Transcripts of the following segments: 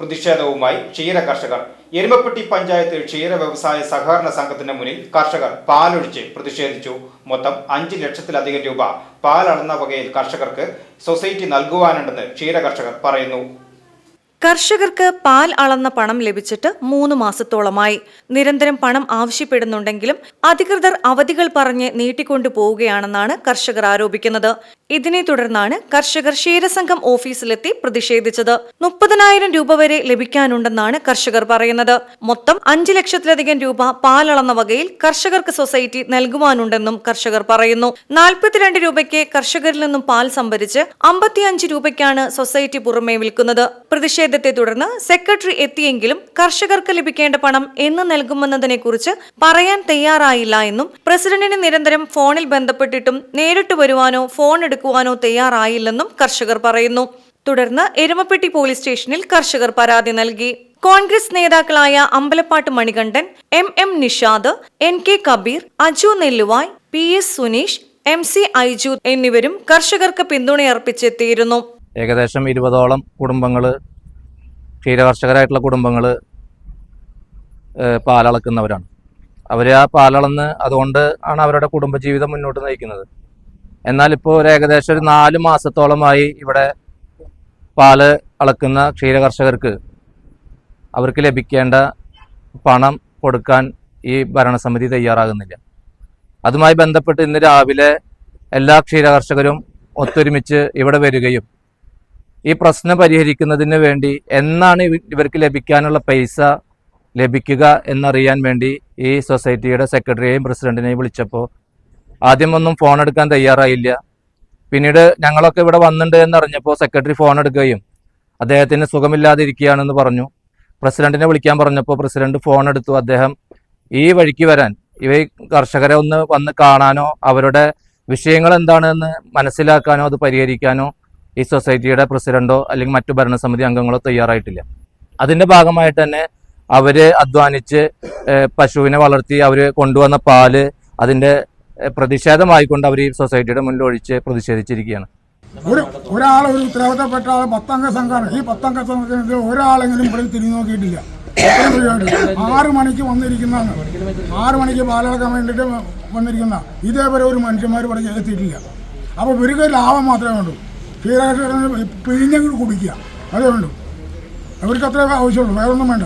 പ്രതിഷേധവുമായി ക്ഷീര കർഷകർ. എരുമപ്പെട്ടി പഞ്ചായത്ത് ക്ഷീര വ്യവസായ സഹകരണ സംഘത്തിന് മുന്നിൽ കർഷകർ പാലൊഴിച്ച് പ്രതിഷേധിച്ചു. മൊത്തം അഞ്ച് ലക്ഷത്തിലധികം രൂപ പാലളന്ന വകയിൽ കർഷകർക്ക് സൊസൈറ്റി നൽകുവാനുണ്ടെന്ന് ക്ഷീര കർഷകർ പറയുന്നു. കർഷകർക്ക് പാൽ അളന്ന പണം ലഭിച്ചിട്ട് മൂന്ന് മാസത്തോളമായി. നിരന്തരം പണം ആവശ്യപ്പെടുന്നുണ്ടെങ്കിലും അധികൃതർ അവധികൾ പറഞ്ഞ് നീട്ടിക്കൊണ്ടു പോവുകയാണെന്നാണ് കർഷകർ ആരോപിക്കുന്നത്. ഇതിനെ തുടർന്നാണ് കർഷകർ ക്ഷീരസംഘം ഓഫീസിലെത്തി പ്രതിഷേധിച്ചത്. മുപ്പതിനായിരം രൂപ വരെ ലഭിക്കാനുണ്ടെന്നാണ് കർഷകർ പറയുന്നത്. മൊത്തം അഞ്ചു ലക്ഷത്തിലധികം രൂപ പാലളന്ന വകയിൽ കർഷകർക്ക് സൊസൈറ്റി നൽകുവാനുണ്ടെന്നും കർഷകർ പറയുന്നു. നാൽപ്പത്തിരണ്ട് രൂപയ്ക്ക് കർഷകരിൽ നിന്നും പാൽ സംഭരിച്ച് അമ്പത്തിയഞ്ച് രൂപയ്ക്കാണ് സൊസൈറ്റി പുറമേ വിൽക്കുന്നത്. പ്രതിഷേധത്തെ തുടർന്ന് സെക്രട്ടറി എത്തിയെങ്കിലും കർഷകർക്ക് ലഭിക്കേണ്ട പണം എന്ന് നൽകുമെന്നതിനെക്കുറിച്ച് പറയാൻ തയ്യാറായില്ല എന്നും പ്രസിഡന്റിന് നിരന്തരം ഫോണിൽ ബന്ധപ്പെട്ടിട്ടും നേരിട്ട് വരുവാനോ ഫോൺ എടുക്കുവാനോ തയ്യാറായില്ലെന്നും കർഷകർ പറയുന്നു. തുടർന്ന് എരുമപ്പെട്ടി പോലീസ് സ്റ്റേഷനിൽ കർഷകർ പരാതി നൽകി. കോൺഗ്രസ് നേതാക്കളായ Ambalappattu Manikandan M M Nishad N K Kabeer Aju Nelluvai P S Suneesh M C Aiju എന്നിവരും കർഷകർക്ക് പിന്തുണയർപ്പിച്ചെത്തിയിരുന്നു. ഏകദേശം ഇരുപതോളം കുടുംബങ്ങൾ ക്ഷീരകർഷകരായിട്ടുള്ള കുടുംബങ്ങൾ പാലളക്കുന്നവരാണ്. അവർ ആ പാലളന്ന് അതുകൊണ്ട് ആണ് അവരുടെ കുടുംബജീവിതം മുന്നോട്ട് നയിക്കുന്നത്. എന്നാൽ ഇപ്പോൾ ഒരു ഏകദേശം ഒരു നാല് മാസത്തോളമായി ഇവിടെ പാൽ അളക്കുന്ന ക്ഷീരകർഷകർക്ക് അവർക്ക് ലഭിക്കേണ്ട പണം കൊടുക്കാൻ ഈ ഭരണസമിതി തയ്യാറാകുന്നില്ല. അതുമായി ബന്ധപ്പെട്ട് ഇന്ന് രാവിലെ എല്ലാ ക്ഷീരകർഷകരും ഒത്തൊരുമിച്ച് ഇവിടെ വരികയും ഈ പ്രശ്നം പരിഹരിക്കുന്നതിന് വേണ്ടി എന്നാണ് ഇവ- ഇവർക്ക് ലഭിക്കാനുള്ള പൈസ ലഭിക്കുക എന്നറിയാൻ വേണ്ടി ഈ സൊസൈറ്റിയുടെ സെക്രട്ടറിയെയും പ്രസിഡന്റിനെയും വിളിച്ചപ്പോൾ ആദ്യമൊന്നും ഫോൺ എടുക്കാൻ തയ്യാറായില്ല. പിന്നീട് ഞങ്ങളൊക്കെ ഇവിടെ വന്നിട്ടുണ്ട് എന്നറിഞ്ഞപ്പോൾ സെക്രട്ടറി ഫോൺ എടുക്കുകയും അദ്ദേഹത്തിന് സുഖമില്ലാതിരിക്കുകയാണെന്ന് പറഞ്ഞു. പ്രസിഡന്റിനെ വിളിക്കാൻ പറഞ്ഞപ്പോൾ പ്രസിഡന്റ് ഫോൺ എടുത്തു. അദ്ദേഹം ഈ വഴിക്ക് വരാൻ ഇവ കർഷകരെ ഒന്ന് വന്ന് കാണാനോ അവരുടെ വിഷയങ്ങൾ എന്താണെന്ന് മനസ്സിലാക്കാനോ അത് പരിഹരിക്കാനോ ഈ സൊസൈറ്റിയുടെ പ്രസിഡന്റോ അല്ലെങ്കിൽ മറ്റു ഭരണസമിതി അംഗങ്ങളോ തയ്യാറായിട്ടില്ല. അതിന്റെ ഭാഗമായിട്ട് തന്നെ അവർ അധ്വാനിച്ച് പശുവിനെ വളർത്തി അവർ കൊണ്ടുവന്ന പാൽ അതിന്റെ ഏഹ്, പ്രതിഷേധമായിക്കൊണ്ട് അവർ ഈ സൊസൈറ്റിയുടെ മുന്നിൽ ഒഴിച്ച് പ്രതിഷേധിച്ചിരിക്കുകയാണ്. ഒരു ഒരാൾ ഒരു ഉത്തരവാദിത്തപ്പെട്ട ആൾ പത്തംഗ സംഘമാണ് ഈ പത്തംഗ സംഘത്തിൽ ഒരാളെങ്കിലും ഇവിടെ തിരിഞ്ഞു നോക്കിയിട്ടില്ല. ആറു മണിക്ക് വന്നിരിക്കുന്നതാണ്. ആറ് മണിക്ക് പാലടക്കാൻ വേണ്ടിയിട്ട് വന്നിരിക്കുന്ന ഇതേവരെ ഒരു മനുഷ്യന്മാർ ഇവിടെ എത്തിയിട്ടില്ല. അപ്പോൾ ഇവർക്ക് ലാഭം മാത്രമേ വേണ്ടൂ ക്ഷീരകർഷകന് പിഴിഞ്ഞങ്ങ് കുടിക്കുക. അതേ ഉള്ളൂ. അവർക്ക് അത്രേ ആവശ്യമുള്ളൂ. വേറെ ഒന്നും വേണ്ട.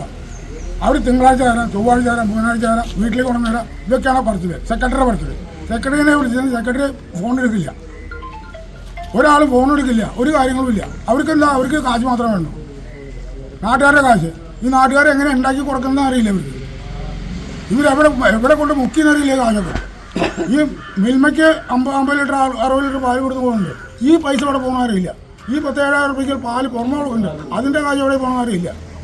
അവർ തിങ്കളാഴ്ച തരാം ചൊവ്വാഴ്ച തരാം ബുധനാഴ്ച തരാം വീട്ടിലേക്ക് കൊണ്ടു തരാം. ഇതൊക്കെയാണ് പറച്ചിൽ സെക്രട്ടറി പറച്ചിൽ സെക്രട്ടറിനെ വിളിച്ചത് സെക്രട്ടറി ഫോൺ എടുക്കില്ല. ഒരാൾ ഫോൺ എടുക്കില്ല. ഒരു കാര്യങ്ങളും ഇല്ല. അവർക്കെന്താ? അവർക്ക് കാശ് മാത്രമേ വേണ്ടൂ. നാട്ടുകാരുടെ കാശ്. ഈ നാട്ടുകാരെ എങ്ങനെ ഉണ്ടാക്കി കൊടുക്കുന്ന അറിയില്ല ഇവർക്ക്. ഇവരെവിടെ എവിടെ കൊണ്ട് മുക്കിയെന്നറിയില്ല കാശൊക്കെ. ഈ മിൽമയ്ക്ക് അമ്പത് അമ്പത് ലിറ്റർ അറു- അറുപത് ലിറ്റർ പാൽ കൊടുത്ത് പോകുന്നുണ്ട്. ഈ പൈസ ഇവിടെ പോകണ ഈ പത്തേഴായിരം റുപ്യക്ക് പാൽ പുറമോളുണ്ട് അതിന്റെ കാര്യം ഇവിടെ പോകണ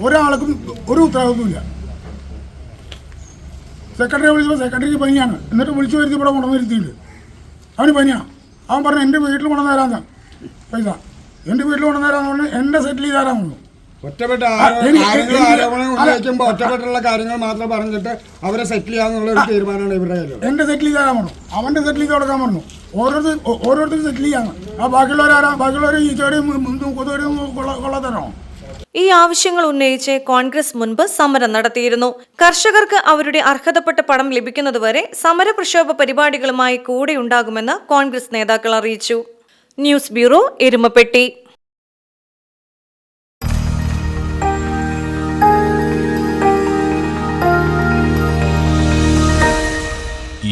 ഒരാൾക്കും ഒരു ഉത്തരവാദിത്വമില്ല സെക്രട്ടറിയെ വിളിച്ചപ്പോൾ സെക്രട്ടറിക്ക് പനിയാണ്. എന്നിട്ട് വിളിച്ചു വരുത്തി ഇവിടെ കൊണ്ടുവന്നിരുത്തിയിട്ടുണ്ട്. അവന് പനിയാണ് അവൻ പറഞ്ഞു എന്റെ വീട്ടിൽ കൊണ്ടുവന്ന് തരാൻ പൈസ. എന്റെ വീട്ടിൽ കൊണ്ടുവന്ന് തരാമെന്ന് എന്നെ എന്റെ സെറ്റിൽ ചെയ്ത് തരാൻ വന്നു ഒറ്റപ്പെട്ട ആരോപണം ഉന്നയിക്കുമ്പോൾ ഒറ്റപ്പെട്ടുള്ള കാര്യങ്ങൾ മാത്രം പറഞ്ഞിട്ട് അവരെ സെറ്റിൽ ചെയ്യാന്നുള്ള ഒരു തീരുമാനമാണ് ഇവരുടെ എന്റെ സെറ്റിൽ ചെയ്ത് തരാൻ പറഞ്ഞു അവന്റെ സെറ്റിൽ ചെയ്ത് കൊടുക്കാൻ പറഞ്ഞു. ഓരോരുത്തർ ഓരോരുത്തർ സെറ്റിൽ ചെയ്യാന്ന് ആ ബാക്കിയുള്ളവരാരാ? ബാക്കിയുള്ളവർ ഈ ചെടിയും കൊതുകടിയും കൊള്ള കൊള്ളത്തരണോ ഈ ആവശ്യങ്ങൾ ഉന്നയിച്ച് കോൺഗ്രസ് മുൻപ് സമരം നടത്തിയിരുന്നു. കർഷകർക്ക് അവരുടെ അർഹതപ്പെട്ട പണം ലഭിക്കുന്നതുവരെ സമര പ്രക്ഷോഭ പരിപാടികളുമായി കൂടെയുണ്ടാകുമെന്ന് കോൺഗ്രസ് നേതാക്കൾ അറിയിച്ചു. News bureau Erumapetty.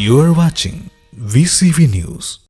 You are watching VCV News.